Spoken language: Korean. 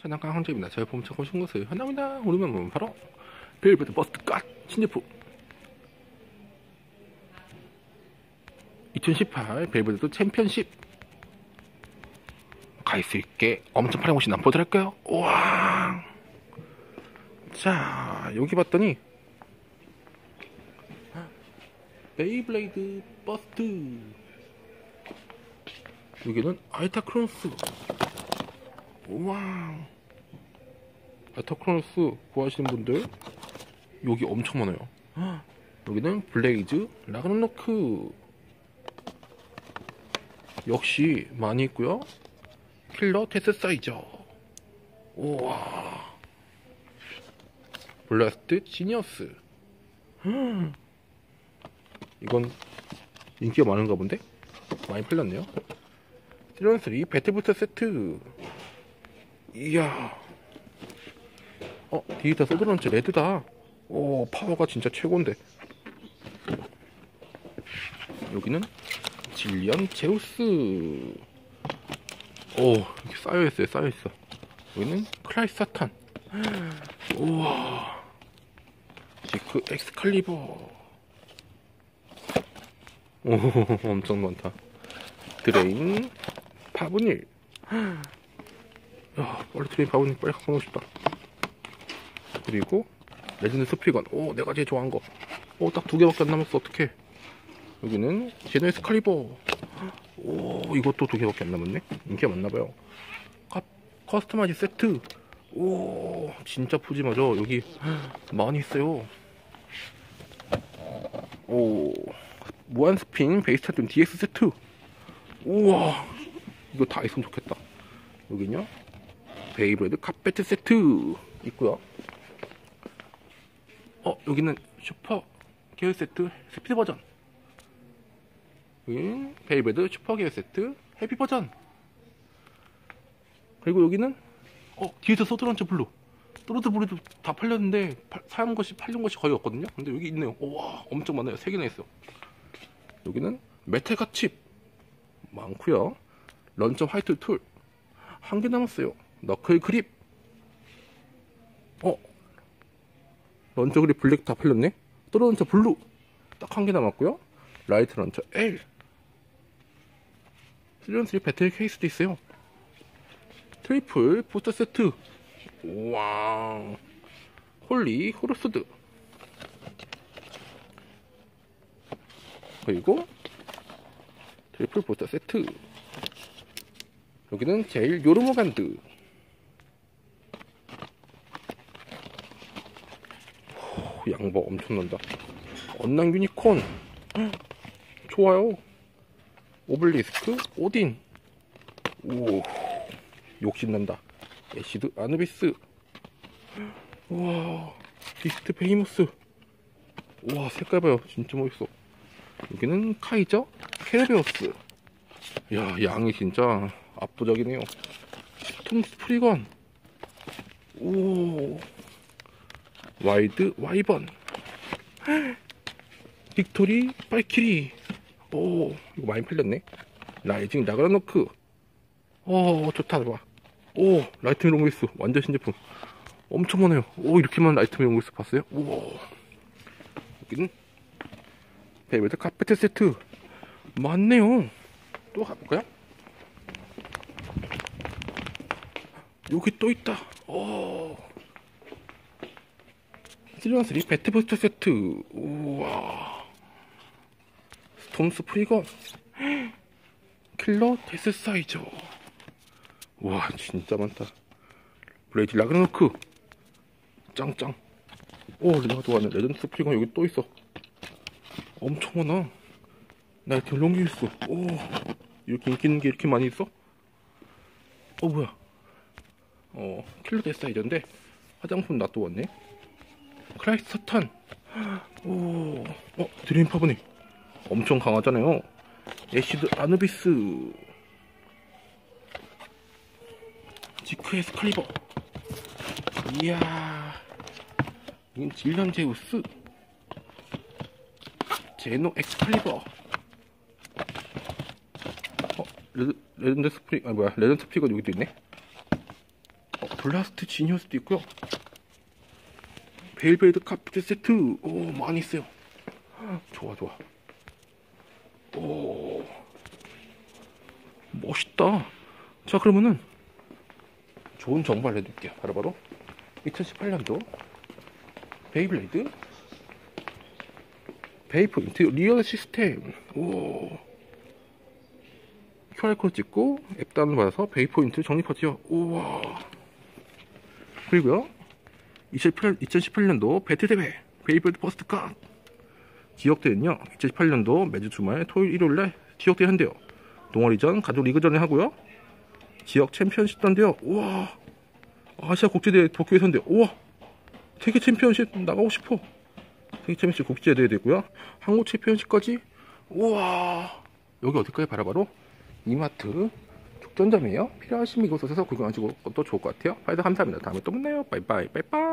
장난감 황제입니다. 저희 봄 찾고 오신 것을 환영합니다. 오늘만 보면 바로 벨베드 버스트 갓 신제품 2018 벨베드 챔피언십 갈수 있게 엄청 파란 곳이 남보들 할까요? 우와 자 여기 봤더니 베이블레이드 버스트 여기는 알타 크로스 우와 알타크로스 구하시는 분들 여기 엄청 많아요. 헉, 여기는 블레이즈 라그노크. 역시 많이 있고요. 킬러 테스 사이저. 우와. 블라스트 지니어스. 헉, 이건 인기가 많은가 본데? 많이 팔렸네요. 시런3 배틀부터 세트 이야. 어 디지털 소드런치 레드다. 오 파워가 진짜 최고인데. 여기는 질리언 제우스. 오 이렇게 쌓여있어요 쌓여있어. 여기는 크라이스 사탄. 우와. 지크 엑스칼리버. 오 엄청 많다. 드레인 파브닐 야, 빨리 트레인 바보님 빨리 갖고 오고 싶다. 그리고 레전드 스피건. 오, 내가 제일 좋아하는 거. 오, 딱 두 개밖에 안 남았어. 어떡해. 여기는 제노 에스칼리버. 오, 이것도 두 개밖에 안 남았네. 인기가 많나봐요. 커스터마이즈 세트. 오, 진짜 푸짐하죠. 여기 많이 있어요. 오, 무한 스핀 베이스타든 DX 세트. 우와, 이거 다 있으면 좋겠다. 여기는요. 베이브레드 카페트 세트 있고요. 어 여기는 슈퍼 계열 세트 스피드 버전. 여기는 베이브레드 슈퍼 계열 세트 헤비 버전. 그리고 여기는 어 뒤에서 소드런치 블루. 소드런치 블루도 다 팔렸는데 팔, 사는 것이 팔린 것이 거의 없거든요. 근데 여기 있네요. 와 엄청 많아요. 세 개나 있어. 여기는 메테가 칩 많고요. 런처 화이트 툴 한 개 남았어요. 너클 그립. 어? 런처 그립 블랙 다 팔렸네? 또 런처 블루. 딱 한 개 남았고요. 라이트 런처 L. 시즌3 배틀 케이스도 있어요. 트리플 부스터 세트. 와 홀리 호르스드. 그리고 트리플 부스터 세트. 여기는 제일 요르모간드. 양보 엄청난다. 언낭 유니콘. 좋아요. 오블리스크, 오딘. 오, 욕심난다. 에시드, 아누비스. 우와, 비스트 베이모스. 우와, 색깔 봐요. 진짜 멋있어. 여기는 카이저, 케르베오스. 야, 양이 진짜 압도적이네요. 톰스 프리건. 오, 와이드 와이번. 빅토리 발키리. 오 이거 많이 팔렸네. 라이징 나가라노크. 오 좋다 좋아. 오 라이트밍 롱리스 완전 신제품. 엄청 많아요. 오 이렇게만 라이트밍 롱리스 봤어요? 오. 여기는 베이베드 카페트 세트. 많네요. 또 가볼까요? 여기 또 있다. 오 시즌3 배트부스터 세트. 우와. 스톰스 프리건. 킬러 데스 사이저. 와 진짜 많다. 블레이즈 라그나로크. 짱짱. 오 레나도 왔네. 레전드 프리건 여기 또 있어. 엄청 많아. 나이트 롱기스. 오 이렇게 인기 있는 게 이렇게 많이 있어? 어 뭐야. 어 킬러 데스 사이저인데 화장품 놔두었네 크라이스트 사탄 오, 어, 드림 파브니 엄청 강하잖아요. 에시드 아누비스. 지크 에스칼리버. 이야 이건 질련 제우스. 제노 엑스칼리버. 어, 레드, 레전드 스프링, 아, 뭐야, 레전드 스프링은 여기도 있네? 어, 블라스트 지니어스도 있고요. 베일베이드 카피트 세트. 오, 많이 있어요. 좋아, 좋아. 오, 멋있다. 자, 그러면은 좋은 정보 알려드릴게요. 바로 바로 2018년도 베이블레이드 베이포인트 리얼 시스템. 오. QR코드 찍고 앱 다운받아서 베이포인트 적립하지요. 우와. 그리고요. 2018, 2018 년도 배틀대회 베이블드 퍼스트카 지역대회는요. 2018년도 매주 주말 토요일 일요일날 지역대회 한대요. 동아리전 가족 리그전을 하고요. 지역 챔피언십도 한대요. 우와. 아시아 국제대회 도쿄에서 한대요. 우와. 세계 챔피언십 나가고 싶어. 세계 챔피언십 국제대회 되고요. 한국 챔피언십까지. 우와. 여기 어딜까요? 바로바로 이마트 축전점이에요. 필요하시면 이곳 오셔서 구경하시고 또 좋을 것 같아요. 파이드 감사합니다. 다음에 또 만나요. 바이바이. 바이바이.